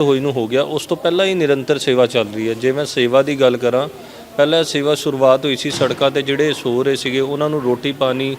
ਹੋਈ ਨੂੰ ਹੋ ਗਿਆ, ਉਸ ਤੋਂ ਪਹਿਲਾਂ ਹੀ ਨਿਰੰਤਰ ਸੇਵਾ ਚੱਲ ਰਹੀ ਹੈ। ਜੇ ਮੈਂ ਸੇਵਾ ਦੀ ਗੱਲ ਕਰਾਂ, ਪਹਿਲਾਂ ਸੇਵਾ ਸ਼ੁਰੂਆਤ ਹੋਈ ਸੀ, ਸੜਕਾਂ ਤੇ ਜਿਹੜੇ ਸੋ ਰਹੇ ਸੀਗੇ, ਉਹਨਾਂ ਨੂੰ ਰੋਟੀ ਪਾਣੀ,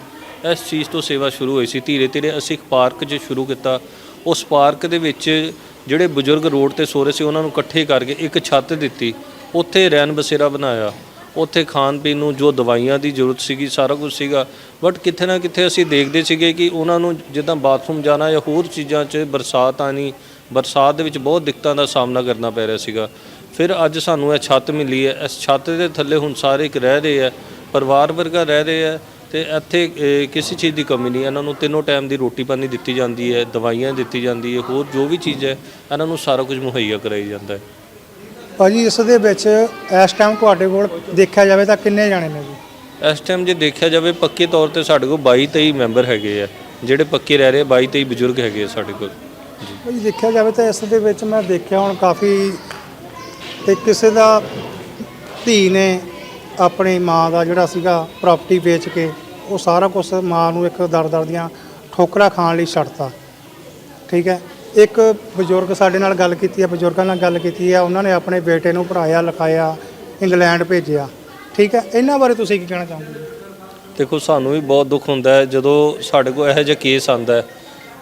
ਇਸ ਚੀਜ਼ ਤੋਂ ਸੇਵਾ ਸ਼ੁਰੂ ਹੋਈ ਸੀ। ਧੀਰੇ ਧੀਰੇ ਅਸੀਂ ਇੱਕ ਪਾਰਕ 'ਚ ਸ਼ੁਰੂ ਕੀਤਾ, ਉਸ ਪਾਰਕ ਦੇ ਵਿੱਚ ਜਿਹੜੇ ਬਜ਼ੁਰਗ ਰੋਡ ਤੇ ਸੋ ਰਹੇ ਸੀ, ਉਹਨਾਂ ਨੂੰ ਇਕੱਠੇ ਕਰਕੇ ਇੱਕ ਛੱਤ ਦਿੱਤੀ। ਉੱਥੇ ਰਹਿਣ ਬਸੇਰਾ ਬਣਾਇਆ। ਉੱਥੇ ਖਾਣ ਪੀਣ ਨੂੰ ਜੋ ਦਵਾਈਆਂ ਦੀ ਜ਼ਰੂਰਤ ਸੀਗੀ, ਸਾਰਾ ਕੁਝ ਸੀਗਾ। ਬਟ ਕਿੱਥੇ ਨਾ ਕਿਤੇ ਅਸੀਂ ਦੇਖਦੇ ਸੀਗੇ ਕਿ ਉਹਨਾਂ ਨੂੰ ਜਿੱਦਾਂ ਬਾਥਰੂਮ ਜਾਣਾ ਜਾਂ ਹੋਰ ਚੀਜ਼ਾਂ 'ਚ ਬਰਸਾਤ ਆਣੀ ਬਰਸਾਤ ਦੇ ਵਿੱਚ ਬਹੁਤ ਦਿੱਕਤਾਂ ਦਾ ਸਾਹਮਣਾ ਕਰਨਾ ਪੈ ਰਿਹਾ ਸੀਗਾ। ਫਿਰ ਅੱਜ ਸਾਨੂੰ ਇਹ ਛੱਤ ਮਿਲੀ ਹੈ। ਇਸ ਛੱਤ ਦੇ ਥੱਲੇ ਹੁਣ ਸਾਰੇ ਇੱਕ ਰਹਿ ਰਹੇ ਆ ਪਰਿਵਾਰ ਵਰਗਾ ਰਹਿ ਰਹੇ ਆ ਤੇ ਇੱਥੇ ਕਿਸੇ ਚੀਜ਼ ਦੀ ਕਮੀ ਨਹੀਂ। ਇਹਨਾਂ ਨੂੰ ਤਿੰਨੋਂ ਟਾਈਮ ਦੀ ਰੋਟੀ ਪਾਣੀ ਦਿੱਤੀ ਜਾਂਦੀ ਹੈ ਦਵਾਈਆਂ ਦਿੱਤੀ ਜਾਂਦੀ ਹੈ ਹੋਰ ਜੋ ਵੀ ਚੀਜ਼ ਹੈ ਇਹਨਾਂ ਨੂੰ ਸਾਰਾ ਕੁਝ ਮੁਹੱਈਆ ਕਰਾਈ ਜਾਂਦਾ ਹੈ। ਭਾਜੀ ਇਸ ਦੇ ਵਿੱਚ ਇਸ ਟਾਈਮ ਤੁਹਾਡੇ ਕੋਲ ਦੇਖਿਆ ਜਾਵੇ ਤਾਂ ਕਿੰਨੇ ਜਾਣੇ ਨੇ ਜੀ? ਇਸ ਟਾਈਮ ਜੇ ਦੇਖਿਆ ਜਾਵੇ ਪੱਕੇ ਤੌਰ ਤੇ ਸਾਡੇ ਕੋਲ 22 23 ਮੈਂਬਰ ਹੈਗੇ ਆ। ਜਿਹੜੇ ਪੱਕੇ ਰਹਿ ਰਹੇ 22 23 ਬਜ਼ੁਰਗ ਹੈਗੇ ਆ ਸਾਡੇ ਕੋਲ। ਜੀ ਦੇਖਿਆ ਜਾਵੇ ਤਾਂ ਇਸ ਦੇ ਵਿੱਚ ਮੈਂ ਦੇਖਿਆ ਹੁਣ ਕਾਫੀ ਤੇ ਕਿਸੇ ਦਾ ਧੀ ਨੇ ਆਪਣੀ ਮਾਂ ਦਾ ਜਿਹੜਾ ਸੀਗਾ ਪ੍ਰਾਪਰਟੀ ਵੇਚ ਕੇ ਉਹ ਸਾਰਾ ਕੁਝ ਮਾਂ ਨੂੰ ਇੱਕ ਦਰ ਦਰ ਦੀਆਂ ਠੋਕਰਾਂ ਖਾਣ ਲਈ ਛੱਡਤਾ। ਠੀਕ ਹੈ? ਇੱਕ ਬਜ਼ੁਰਗ ਸਾਡੇ ਨਾਲ ਗੱਲ ਕੀਤੀ ਹੈ, ਬਜ਼ੁਰਗਾਂ ਨਾਲ ਗੱਲ ਕੀਤੀ ਹੈ, ਉਹਨਾਂ ਨੇ ਆਪਣੇ ਬੇਟੇ ਨੂੰ ਪੜ੍ਹਾਇਆ, ਲਿਖਾਇਆ, ਇੰਗਲੈਂਡ ਭੇਜਿਆ। ਠੀਕ ਹੈ? ਇਹਨਾਂ ਬਾਰੇ ਤੁਸੀਂ ਕੀ ਕਹਿਣਾ ਚਾਹੋਗੇ? ਜੀ? ਦੇਖੋ, ਸਾਨੂੰ ਵੀ ਬਹੁਤ ਦੁੱਖ ਹੁੰਦਾ ਹੈ ਜਦੋਂ ਸਾਡੇ ਕੋਲ ਇਹੋ ਜਿਹਾ ਕੇਸ ਆਉਂਦਾ ਹੈ।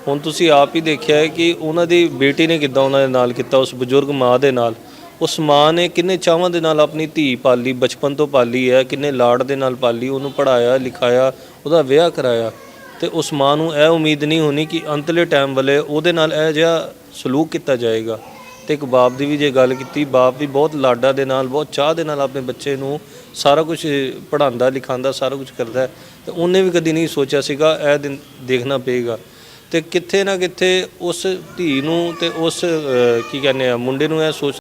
ਹੁਣ ਤੁਸੀਂ ਆਪ ਹੀ ਦੇਖਿਆ ਹੈ ਕਿ ਉਹਨਾਂ ਦੀ ਬੇਟੀ ਨੇ ਕਿੱਦਾਂ ਉਹਨਾਂ ਦੇ ਨਾਲ ਕੀਤਾ, ਉਸ ਬਜ਼ੁਰਗ ਮਾਂ ਦੇ ਨਾਲ। ਉਸ ਮਾਂ ਨੇ ਕਿੰਨੇ ਚਾਵਾਂ ਦੇ ਨਾਲ ਆਪਣੀ ਧੀ ਪਾਲੀ, ਬਚਪਨ ਤੋਂ ਪਾਲੀ ਹੈ, ਕਿੰਨੇ ਲਾਡ ਦੇ ਨਾਲ ਪਾਲੀ, ਉਹਨੂੰ ਪੜਾਇਆ ਲਿਖਾਇਆ, ਉਹਦਾ ਵਿਆਹ ਕਰਾਇਆ। ਤੇ ਉਸ ਮਾਂ ਨੂੰ ਇਹ ਉਮੀਦ ਨਹੀਂ ਹੋਣੀ ਕਿ ਅੰਤਲੇ ਟਾਈਮ ਵਾਲੇ ਉਹਦੇ ਨਾਲ ਇਹ ਜਿਹਾ ਸਲੂਕ ਕੀਤਾ ਜਾਏਗਾ। ਤੇ ਇੱਕ ਬਾਪ ਦੀ ਵੀ ਜੇ ਗੱਲ ਕੀਤੀ, ਬਾਪ ਵੀ ਬਹੁਤ ਲਾਡਾ ਦੇ ਨਾਲ, ਬਹੁਤ ਚਾਹ ਦੇ ਨਾਲ ਆਪਣੇ ਬੱਚੇ ਨੂੰ ਸਾਰਾ ਕੁਝ ਪੜਾਉਂਦਾ ਲਿਖਾਉਂਦਾ, ਸਾਰਾ ਕੁਝ ਕਰਦਾ ਹੈ। ਤੇ ਉਹਨੇ ਵੀ ਕਦੀ ਨਹੀਂ ਸੋਚਿਆ ਸੀਗਾ, ਇਹ ਦਿਨ ਦੇਖਣਾ ਪਏਗਾ। ਤੇ ਕਿੱਥੇ ਨਾ ਕਿੱਥੇ ਉਸ ਧੀ ਨੂੰ ਤੇ ਉਸ ਕੀ ਕਹਿੰਦੇ ਆ, ਮੁੰਡੇ ਨੂੰ ਇਹ ਸੋਚ